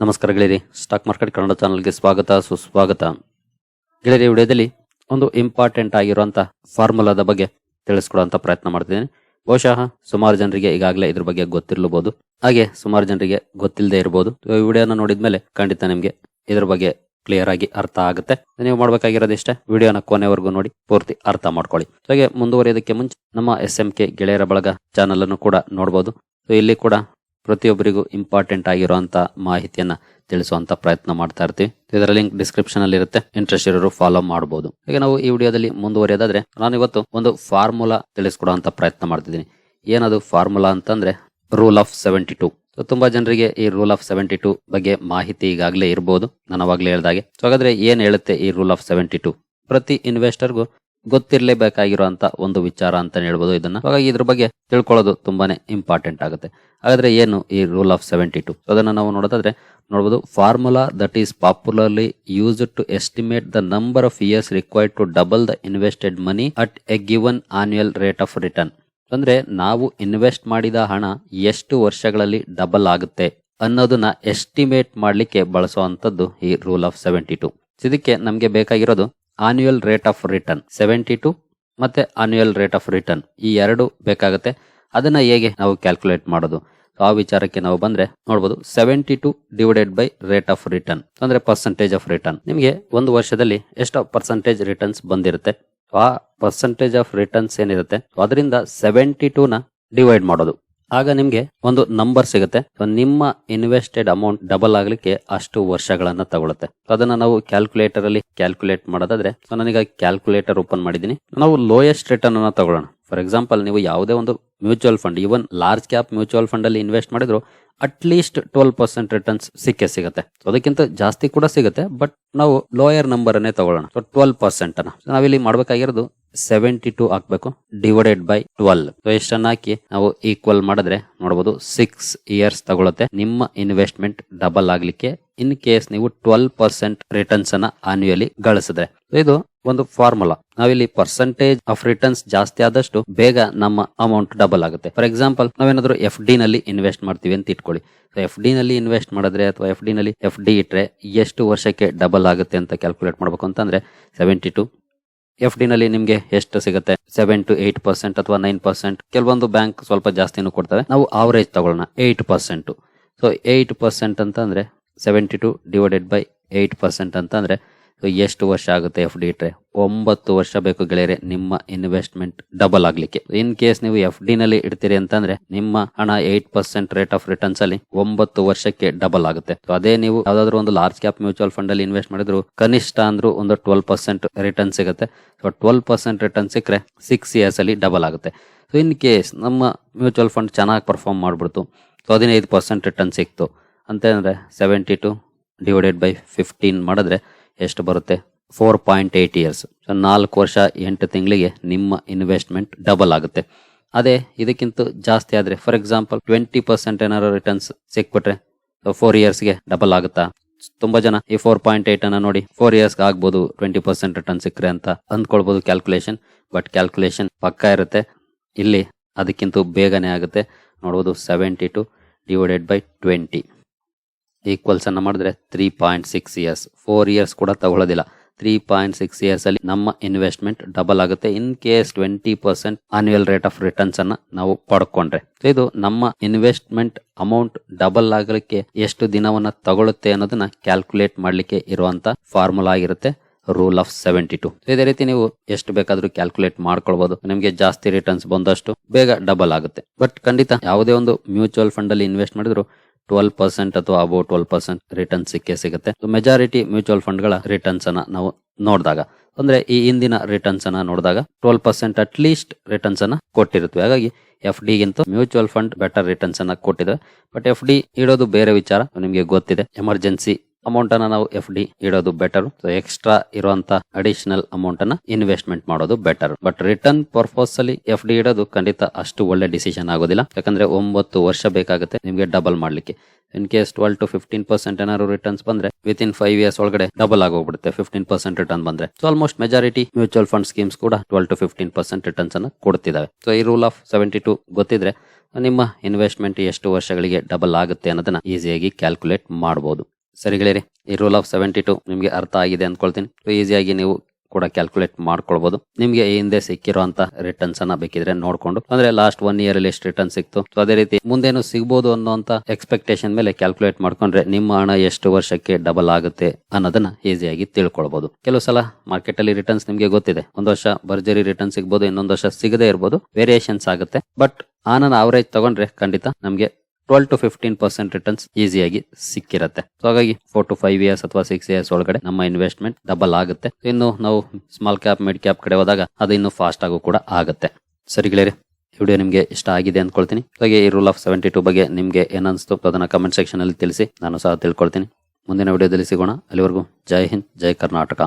ನಮಸ್ಕಾರ ಗೆಳೆಯರಿ stock market Kannada ಚಾನಲ್ಗೆ ಸ್ವಾಗತ, ಸುಸ್ವಾಗತ. ಗೆಳೆಯರಿ ವಿಡಿಯೋದಲ್ಲಿ ಒಂದು ಇಂಪಾರ್ಟೆಂಟ್ ಆಗಿರುವಂಥ ಫಾರ್ಮುಲಾದ ಬಗ್ಗೆ ತಿಳಿಸ್ಕೊಡುವಂತ ಪ್ರಯತ್ನ ಮಾಡ್ತಿದ್ದೀನಿ. ಬಹುಶಃ ಸುಮಾರು ಜನರಿಗೆ ಈಗಾಗಲೇ ಇದ್ರ ಬಗ್ಗೆ ಗೊತ್ತಿರಲಬಹುದು ಹಾಗೆ ಸುಮಾರು ಜನರಿಗೆ ಗೊತ್ತಿಲ್ಲದೆ ಇರಬಹುದು ಈ ವಿಡಿಯೋನ ನೋಡಿದ್ಮೇಲೆ ಖಂಡಿತ ನಿಮಗೆ ಇದ್ರ ಬಗ್ಗೆ ಕ್ಲಿಯರ್ ಆಗಿ ಅರ್ಥ ಆಗುತ್ತೆ. ನೀವು ಮಾಡ್ಬೇಕಾಗಿರೋದು ಇಷ್ಟೇ ವಿಡಿಯೋನ ಕೊನೆವರೆಗೂ ನೋಡಿ, ಪೂರ್ತಿ ಅರ್ಥ ಮಾಡ್ಕೊಳ್ಳಿ. ಹಾಗೆ ಮುಂದುವರಿಯೋದಕ್ಕೆ ಮುಂಚೆ ನಮ್ಮ ಎಸ್ ಎಂ ಕೆ ಗೆಳೆಯರ ಬಳಗ ಚಾನಲ್ ಅನ್ನು ಕೂಡ ನೋಡಬಹುದು ಇಲ್ಲಿ ಕೂಡ ಪ್ರತಿಯೊಬ್ಬರಿಗೂ ಇಂಪಾರ್ಟೆಂಟ್ ಆಗಿರುವಂತಹ ಮಾಹಿತಿಯನ್ನ ತಿಳಿಸುವಂತ ಪ್ರಯತ್ನ ಮಾಡ್ತಾ ಇರ್ತೀವಿ. ಇದರ ಲಿಂಕ್ ಡಿಸ್ಕ್ರಿಪ್ಷನ್ ಅಲ್ಲಿ ಇರುತ್ತೆ. ಇಂಟ್ರೆಸ್ಟ್ ಇರೋರು ಫಾಲೋ ಮಾಡಬಹುದು ಈಗ ನಾವು ಈ ವಿಡಿಯೋದಲ್ಲಿ ಮುಂದುವರಿಯೋದಾದ್ರೆ, ನಾನು ಇವತ್ತು ಒಂದು ಫಾರ್ಮುಲಾ ತಿಳಿಸ್ಕೊಡುವಂತ ಪ್ರಯತ್ನ ಮಾಡ್ತಿದ್ದೀನಿ. ಏನದು ಫಾರ್ಮುಲಾ ಅಂತಂದ್ರೆ ರೂಲ್ ಆಫ್ ಸೆವೆಂಟಿ ಟೂ ತುಂಬಾ ಜನರಿಗೆ ಈ ರೂಲ್ ಆಫ್ ಸೆವೆಂಟಿ ಟೂ ಬಗ್ಗೆ ಮಾಹಿತಿ ಈಗಾಗಲೇ ಇರಬಹುದು ನಾನು ಅವಾಗಲೇ ಹೇಳ್ದಾಗೆ. ಸೊ ಹಾಗಾದ್ರೆ ಏನ್ ಹೇಳುತ್ತೆ ಈ ರೂಲ್ ಆಫ್ ಸೆವೆಂಟಿ ಟೂ ಪ್ರತಿ ಇನ್ವೆಸ್ಟರ್ಗೂ ಗೊತ್ತಿರಲೇಬೇಕಾಗಿರುವಂತ ಒಂದು ವಿಚಾರ ಅಂತಾನೆ ಹೇಳ್ಬೋದು ಇದನ್ನ. ಹಾಗಾಗಿ ಇದ್ರ ಬಗ್ಗೆ ತಿಳ್ಕೊಳ್ಳೋದು ತುಂಬಾನೇ ಇಂಪಾರ್ಟೆಂಟ್ ಆಗುತ್ತೆ. ಹಾಗಾದ್ರೆ ಏನು ಈ ರೂಲ್ ಆಫ್ ಸೆವೆಂಟಿ ಟು ಅದನ್ನ ನಾವು ನೋಡೋದಾದ್ರೆ ನೋಡಬಹುದು formula that is popularly use to estimate the number of years required to double the invested money at a given annual rate of return ಅಂದ್ರೆ ನಾವು ಇನ್ವೆಸ್ಟ್ ಮಾಡಿದ ಹಣ ಎಷ್ಟು ವರ್ಷಗಳಲ್ಲಿ ಡಬಲ್ ಆಗುತ್ತೆ ಅನ್ನೋದನ್ನ ಎಸ್ಟಿಮೇಟ್ ಮಾಡ್ಲಿಕ್ಕೆ ಬಳಸುವಂತದ್ದು ಈ ರೂಲ್ ಆಫ್ ಸೆವೆಂಟಿ ಟು ಇದಕ್ಕೆ ನಮಗೆ ಬೇಕಾಗಿರೋದು annual rate of return seventy two ಮತ್ತೆ ಆನ್ಯುಯಲ್ ರೇಟ್ ಆಫ್ ರಿಟರ್ನ್ ಈ ಎರಡು ಬೇಕಾಗುತ್ತೆ. ಅದನ್ನ ಹೇಗೆ ನಾವು ಕ್ಯಾಲ್ಕುಲೇಟ್ ಮಾಡೋದು? ಆ ವಿಚಾರಕ್ಕೆ ನಾವು ಬಂದ್ರೆ ನೋಡಬಹುದು seventy two divided by rate of return ಅಂದ್ರೆ ಪರ್ಸೆಂಟೇಜ್ ಆಫ್ ರಿಟರ್ನ್ ನಿಮಗೆ ಒಂದು ವರ್ಷದಲ್ಲಿ ಎಷ್ಟು ಪರ್ಸೆಂಟೇಜ್ ರಿಟರ್ನ್ಸ್ ಬಂದಿರುತ್ತೆ. ಆ ಪರ್ಸೆಂಟೇಜ್ ಆಫ್ ರಿಟರ್ನ್ಸ್ ಏನಿರುತ್ತೆ? ಅದರಿಂದ ಸೆವೆಂಟಿ ಟೂ ನ ಡಿವೈಡ್ ಮಾಡೋದು. ಆಗ ನಿಮ್ಗೆ ಒಂದು ನಂಬರ್ ಸಿಗುತ್ತೆ. ನಿಮ್ಮ ಇನ್ವೆಸ್ಟೆಡ್ ಅಮೌಂಟ್ ಡಬಲ್ ಆಗ್ಲಿಕ್ಕೆ ಅಷ್ಟು ವರ್ಷಗಳನ್ನ ತಗೊಳುತ್ತೆ. ಅದನ್ನ ನಾವು ಕ್ಯಾಲ್ಕುಲೇಟರ್ ಅಲ್ಲಿ ಕ್ಯಾಲ್ಕುಲೇಟ್ ಮಾಡೋದಾದ್ರೆ ನಾನೀಗ ಕ್ಯಾಲ್ಕುಲೇಟರ್ ಓಪನ್ ಮಾಡಿದ್ದೀನಿ. ನಾವು ಲೋಯೆಸ್ಟ್ ರಿಟರ್ನ್ ಅನ್ನ ತಗೊಳ್ಳೋಣ. ಫಾರ್ ಎಕ್ಸಾಂಪಲ್ ನೀವು ಯಾವುದೇ ಒಂದು mutual fund even large cap mutual fund ಅಲ್ಲಿ ಇನ್ವೆಸ್ಟ್ ಮಾಡಿದ್ರು at least twelve percent returns ಸಿಕ್ಕೇ ಸಿಗುತ್ತೆ. ಅದಕ್ಕಿಂತ ಜಾಸ್ತಿ ಕೂಡ ಸಿಗುತ್ತೆ ಬಟ್ ನಾವು ಲೋಯರ್ ನಂಬರ್ ಅನ್ನೇ ತಗೊಳ್ಳೋಣ. ಸೊ ಟ್ವೆಲ್ ಪರ್ಸೆಂಟ್ ಅನ್ನ. ನಾವಿಲ್ಲಿ ಮಾಡ್ಬೇಕಾಗಿರೋದು ಸೆವೆಂಟಿ ಟು ಹಾಕ್ಬೇಕು ಡಿವೈಡೆಡ್ ಬೈ ಟ್ವೆಲ್ ಸೊ ಎಷ್ಟನ್ನ ಹಾಕಿ ನಾವು ಈಕ್ವಲ್ ಮಾಡಿದ್ರೆ ನೋಡಬಹುದು ಸಿಕ್ಸ್ ಇಯರ್ಸ್ ತಗೊಳುತ್ತೆ. ನಿಮ್ಮ ಇನ್ವೆಸ್ಟ್ಮೆಂಟ್ ಡಬಲ್ ಆಗ್ಲಿಕ್ಕೆ ಇನ್ ಕೇಸ್ ನೀವು ಟ್ವೆಲ್ ಪರ್ಸೆಂಟ್ ರಿಟರ್ನ್ಸ್ ಅನ್ನ ಆನ್ಯುಯಲಿ ಗಳಿಸಿದ್ರೆ. ಇದು ಒಂದು ಫಾರ್ಮುಲಾ ನಾವಿಲ್ಲಿ ಪರ್ಸೆಂಟೇಜ್ ಆಫ್ ರಿಟರ್ನ್ಸ್ ಜಾಸ್ತಿ ಆದಷ್ಟು ಬೇಗ ನಮ್ಮ ಅಮೌಂಟ್ ಡಬಲ್ ಆಗುತ್ತೆ. ಫಾರ್ ಎಕ್ಸಾಂಪಲ್ ನಾವೇನಾದ್ರೂ ಎಫ್ ಡಿ ನಲ್ಲಿ ಇನ್ವೆಸ್ಟ್ ಮಾಡ್ತೀವಿ ಅಂತ ಇಟ್ಕೊಳ್ಳಿ. ಎಫ್ ಡಿ ನಲ್ಲಿ ಇನ್ವೆಸ್ಟ್ ಮಾಡಿದ್ರೆ ಅಥವಾ ಎಫ್ ಡಿ ನಲ್ಲಿ ಎಫ್ ಡಿ ಇಟ್ರೆ ಎಷ್ಟು ವರ್ಷಕ್ಕೆ ಡಬಲ್ ಆಗುತ್ತೆ ಅಂತ ಕ್ಯಾಲ್ಕುಲೇಟ್ ಮಾಡ್ಬೇಕು ಅಂತಂದ್ರೆ ಸೆವೆಂಟಿ ಟು ಎಫ್ ಡಿ ನಲ್ಲಿ ನಿಮ್ಗೆ ಎಷ್ಟು ಸಿಗುತ್ತೆ? ಸೆವೆನ್ ಟು ಏಟ್ ಪರ್ಸೆಂಟ್ ಅಥವಾ ನೈನ್ ಪರ್ಸೆಂಟ್ ಕೆಲವೊಂದು ಬ್ಯಾಂಕ್ ಸ್ವಲ್ಪ ಜಾಸ್ತಿನೂ ಕೊಡ್ತವೆ ನಾವು ಆವರೇಜ್ ತಗೊಳ್ಳೋಣ eight percent so eight percent ಅಂತಂದ್ರೆ seventy two divided by eight percent ಅಂತಂದ್ರೆ ಎಷ್ಟು ವರ್ಷ ಆಗುತ್ತೆ ಎಫ್ ಡಿ ಇಟ್ರೆ? ಒಂಬತ್ತು ವರ್ಷ ಬೇಕು ಗೆಳೆಯರೆ, ನಿಮ್ಮ ಇನ್ವೆಸ್ಟ್ಮೆಂಟ್ ಡಬಲ್ ಆಗ್ಲಿಕ್ಕೆ. ಇನ್ ಕೇಸ್ ನೀವು ಎಫ್ ಡಿ ನಲ್ಲಿ ಇಡ್ತೀರಿ ಅಂತಂದ್ರೆ, ನಿಮ್ಮ ಹಣ eight percent rate of returns ಅಲ್ಲಿ ಒಂಬತ್ತು ವರ್ಷಕ್ಕೆ ಡಬಲ್ ಆಗುತ್ತೆ. ಅದೇ ನೀವು ಯಾವ್ದಾದ್ರು ಒಂದು ಲಾರ್ಜ್ ಕ್ಯಾಪ್ ಮ್ಯೂಚುವಲ್ ಫಂಡ್ ಅಲ್ಲಿ ಇನ್ವೆಸ್ಟ್ ಮಾಡಿದ್ರು, ಕನಿಷ್ಠ ಅಂದ್ರೂ ಒಂದು ಟ್ವೆಲ್ ಪರ್ಸೆಂಟ್ ರಿಟರ್ನ್ ಸಿಗುತ್ತೆ. ಸೊ ಟ್ವೆಲ್ ಪರ್ಸೆಂಟ್ ರಿಟರ್ನ್ ಸಿಕ್ಕರೆ ಸಿಕ್ಸ್ ಇಯರ್ಸ್ ಅಲ್ಲಿ ಡಬಲ್ ಆಗುತ್ತೆ. ಸೊ ಇನ್ ಕೇಸ್ ನಮ್ಮ ಮ್ಯೂಚುವಲ್ ಫಂಡ್ ಚೆನ್ನಾಗಿ ಪರ್ಫಾರ್ಮ್ ಮಾಡ್ಬಿಡ್ತು, ಸೊ ಹದಿನೈದು ಪರ್ಸೆಂಟ್ ರಿಟರ್ನ್ ಸಿಕ್ತು, ಅಂತಂದ್ರೆ seventy two divided by fifteen ಮಾಡಿದ್ರೆ ಎಷ್ಟು ಬರುತ್ತೆ? Four point eight years so ನಾಲ್ಕು ವರ್ಷ, ಎಂಟು ತಿಂಗಳಿಗೆ ನಿಮ್ಮ ಇನ್ವೆಸ್ಟ್ಮೆಂಟ್ ಡಬಲ್ ಆಗುತ್ತೆ. ಅದೇ, ಇದಕ್ಕಿಂತ ಜಾಸ್ತಿ ಆದರೆ ಫಾರ್ ಎಕ್ಸಾಂಪಲ್ ಟ್ವೆಂಟಿ ಪರ್ಸೆಂಟ್ ಏನಾದ್ರು ರಿಟರ್ನ್ಸ್ ಸಿಕ್ಬಿಟ್ರೆ ಫೋರ್ ಇಯರ್ಸ್ಗೆ ಡಬಲ್ ಆಗುತ್ತಾ? ತುಂಬಾ ಜನ ಈ ಫೋರ್ ಪಾಯಿಂಟ್ ಏಟ್ ಅನ್ನ ನೋಡಿ ಫೋರ್ ಇಯರ್ಸ್ ಆಗ್ಬೋದು ಟ್ವೆಂಟಿ ಪರ್ಸೆಂಟ್ ರಿಟರ್ನ್ ಸಿಕ್ಕರೆ ಅಂತ ಅಂದ್ಕೊಳ್ಬೋದು ಕ್ಯಾಲ್ಕುಲೇಷನ್ ಬಟ್ ಕ್ಯಾಲ್ಕುಲೇಷನ್ ಪಕ್ಕಾ ಇರುತ್ತೆ. ಇಲ್ಲಿ ಅದಕ್ಕಿಂತ ಬೇಗನೆ ಆಗುತ್ತೆ. ನೋಡ್ಬೋದು seventy two divided by twenty equals ಅನ್ನ ಮಾಡಿದ್ರೆ three point six years four years ಕೂಡ ತಗೊಳ್ಳೋದಿಲ್ಲ. ತ್ರೀ ಪಾಯಿಂಟ್ ಸಿಕ್ಸ್ ಇಯರ್ಸ್ ಅಲ್ಲಿ ನಮ್ಮ ಇನ್ವೆಸ್ಟ್ಮೆಂಟ್ ಡಬಲ್ ಆಗುತ್ತೆ. In case twenty percent annual rate of returns ಅನ್ನ ನಾವು ಪಡ್ಕೊಂಡ್ರೆ. ಇದು ನಮ್ಮ ಇನ್ವೆಸ್ಟ್ಮೆಂಟ್ ಅಮೌಂಟ್ ಡಬಲ್ ಆಗಲಿಕ್ಕೆ ಎಷ್ಟು ದಿನವನ್ನ ತಗೊಳುತ್ತೆ ಅನ್ನೋದನ್ನ ಕ್ಯಾಲ್ಕುಲೇಟ್ ಮಾಡ್ಲಿಕ್ಕೆ ಇರುವಂತ ಫಾರ್ಮುಲಾ ಆಗಿರುತ್ತೆ. ರೂಲ್ ಆಫ್ ಸೆವೆಂಟಿ ಟು ಇದೇ ರೀತಿ ನೀವು ಎಷ್ಟು ಬೇಕಾದರೂ ಕ್ಯಾಲ್ಕುಲೇಟ್ ಮಾಡ್ಕೊಳ್ಬಹುದು ನಿಮಗೆ ಜಾಸ್ತಿ ರಿಟರ್ನ್ಸ್ ಬಂದಷ್ಟು ಬೇಗ ಡಬಲ್ ಆಗುತ್ತೆ. ಬಟ್ ಖಂಡಿತ ಯಾವುದೇ ಒಂದು ಮ್ಯೂಚುವಲ್ ಫಂಡ್ ಅಲ್ಲಿ ಇನ್ವೆಸ್ಟ್ ಮಾಡಿದ್ರು ಟ್ವೆಲ್ ಪರ್ಸೆಂಟ್ ಅಥವಾ ಅಬೌವ್ ಟ್ವೆಲ್ ಪರ್ಸೆಂಟ್ ರಿಟರ್ನ್ ಸಿಕ್ಕೇ ಸಿಗುತ್ತೆ. ಮೆಜಾರಿಟಿ ಮ್ಯೂಚುವಲ್ ಫಂಡ್ಗಳ ರಿಟರ್ನ್ಸ್ ಅನ್ನ ನಾವು ನೋಡಿದಾಗ. ಅಂದ್ರೆ ಈ ಹಿಂದಿನ ರಿಟರ್ನ್ಸ್ ಅನ್ನ ನೋಡಿದಾಗ twelve percent at least returns ಅನ್ನ ಕೊಟ್ಟಿರುತ್ತವೆ. ಹಾಗಾಗಿ ಎಫ್ ಡಿಗಿಂತ ಮ್ಯೂಚುವಲ್ ಫಂಡ್ ಬೆಟರ್ ರಿಟರ್ನ್ಸ್ ಅನ್ನ ಕೊಟ್ಟಿದೆ ಬಟ್ ಎಫ್ ಡಿ ಇಡೋದು ಬೇರೆ ವಿಚಾರ. ನಿಮಗೆ ಗೊತ್ತಿದೆ. ಎಮರ್ಜೆನ್ಸಿ ಅಮೌಂಟ್ ಅನ್ನ ನಾವು ಎಫ್ ಡಿ ಇಡೋದು ಬೆಟರ್ ಎಕ್ಸ್ಟ್ರಾ ಇರುವಂತ ಅಡಿಷನಲ್ ಅಮೌಂಟ್ ಅನ್ನ ಇನ್ವೆಸ್ಟ್ಮೆಂಟ್ ಮಾಡೋದು ಬೆಟರ್ ಬಟ್ ರಿಟರ್ನ್ ಪರ್ಪಸ್ ಅಲ್ಲಿ ಎಫ್ ಡಿ ಇಡೋದು ಖಂಡಿತ ಅಷ್ಟು ಒಳ್ಳೆ ಡಿಸಿಷನ್ ಆಗೋದಿಲ್ಲ. ಯಾಕಂದ್ರೆ ಒಂಬತ್ತು ವರ್ಷ ಬೇಕಾಗುತ್ತೆ ನಿಮಗೆ ಡಬಲ್ ಮಾಡ್ಲಿಕ್ಕೆ. In case twelve to fifteen percent ಏನಾದ್ರು ರಿಟರ್ನ್ಸ್ ಬಂದ್ರೆ ವಿತ್ ಇನ್ ಫೈವ್ ಇಯರ್ಸ್ ಒಳಗಡೆ ಡಬಲ್ ಆಗೋಗ್ಬಿಡುತ್ತೆ ಫಿಫ್ಟೀನ್ ಪರ್ಸೆಂಟ್ ರಿಟರ್ನ್ ಬಂದ್ರೆ. So almost majority mutual fund schemes ಕೂಡ twelve to fifteen percent returns ಅನ್ನು ಕೊಡ್ತಿದ್ದಾವೆ ಸೊ ಈ ರೂಲ್ ಆಫ್ ಸೆವೆಂಟಿ ಟು ಗೊತ್ತಿದ್ರೆ ನಿಮ್ಮ ಇನ್ವೆಸ್ಟ್ಮೆಂಟ್ ಎಷ್ಟು ವರ್ಷಗಳಿಗೆ ಡಬಲ್ ಆಗುತ್ತೆ ಅನ್ನೋದನ್ನ ಈಸಿಯಾಗಿ ಕ್ಯಾಲ್ಕುಲೇಟ್ ಮಾಡಬಹುದು ಸರಿಗಳಿರಿ ಈ ರೂಲ್ ಆಫ್ ಸೆವೆಂಟಿ ಟು ನಿಮಗೆ ಅರ್ಥ ಆಗಿದೆ ಅಂದ್ಕೊಳ್ತೀನಿ. ಸೊ ಈಸಿಯಾಗಿ ನೀವು ಕೂಡ ಕ್ಯಾಲ್ಕುಲೇಟ್ ಮಾಡ್ಕೊಳ್ಬಹುದು ನಿಮಗೆ ಈ ಹಿಂದೆ ಸಿಕ್ಕಿರುವಂತ ರಿಟರ್ನ್ಸ್ ಅನ್ನ ಬೇಕಿದ್ರೆ ನೋಡ್ಕೊಂಡು. ಅಂದ್ರೆ ಲಾಸ್ಟ್ ಒನ್ ಇಯರ್ ಅಲ್ಲಿ ಎಷ್ಟು ರಿಟರ್ನ್ ಸಿಕ್ತು. ಸೊ ಅದೇ ರೀತಿ ಮುಂದೇನು ಸಿಗ್ಬೋದು ಅನ್ನೋಂತ ಎಕ್ಸ್ಪೆಕ್ಟೇಷನ್ ಮೇಲೆ ಕ್ಯಾಲ್ಕುಲೇಟ್ ಮಾಡ್ಕೊಂಡ್ರೆ ನಿಮ್ಮ ಹಣ ಎಷ್ಟು ವರ್ಷಕ್ಕೆ ಡಬಲ್ ಆಗುತ್ತೆ ಅನ್ನೋದನ್ನ ಈಸಿಯಾಗಿ ತಿಳ್ಕೊಳ್ಬಹುದು ಕೆಲವು ಸಲ ಮಾರ್ಕೆಟ್ ಅಲ್ಲಿ ರಿಟರ್ನ್ಸ್ ನಿಮಗೆ ಗೊತ್ತಿದೆ. ಒಂದು ವರ್ಷ ಭರ್ಜರಿ ರಿಟರ್ನ್ ಸಿಗ್ಬೋದು, ಇನ್ನೊಂದು ವರ್ಷ ಸಿಗದೇ ಇರ್ಬೋದು. ವೇರಿಯೇಷನ್ಸ್ ಆಗುತ್ತೆ. ಬಟ್ ಆನನ್ ಅವರೇಜ್ ತಗೊಂಡ್ರೆ ಖಂಡಿತ ನಮಗೆ twelve to fifteen percent returns ಈಸಿಯಾಗಿ ಸಿಕ್ಕಿರುತ್ತೆ. ಸೊ ಹಾಗಾಗಿ ಫೋರ್ ಟು ಫೈವ್ ಇಯರ್ಸ್ ಅಥವಾ ಸಿಕ್ಸ್ ಇಯರ್ಸ್ ಒಳಗಡೆ ನಮ್ಮ ಇನ್ವೆಸ್ಟ್ಮೆಂಟ್ ಡಬಲ್ ಆಗುತ್ತೆ. ಇನ್ನು ನಾವು ಸ್ಮಾಲ್ ಕ್ಯಾಪ್ ಮಿಡ್ ಕ್ಯಾಪ್ ಕಡೆ ಹೋದಾಗ ಅದು ಇನ್ನೂ ಫಾಸ್ಟ್ ಆಗು ಕೂಡ ಆಗುತ್ತೆ. ಸರಿಗಳೇ ವಿಡಿಯೋ ನಿಮಗೆ ಇಷ್ಟ ಆಗಿದೆ ಅಂದ್ಕೊಳ್ತೀನಿ. ಹಾಗೆ ಈ ರೂಲ್ ಆಫ್ ಸೆವೆಂಟಿ ಟು ಬಗ್ಗೆ ನಿಮಗೆ ಏನನ್ಸ್ತು ಅದನ್ನು ಕಮೆಂಟ್ ಸೆಕ್ಷನ್ ಅಲ್ಲಿ ತಿಳಿಸಿ. ನಾನು ಸಹ ತಿಳ್ಕೊಳ್ತೀನಿ. ಮುಂದಿನ ವಿಡಿಯೋದಲ್ಲಿ ಸಿಗೋಣ. ಅಲ್ಲಿವರೆಗೂ ಜೈ ಹಿಂದ್, ಜೈ ಕರ್ನಾಟಕ.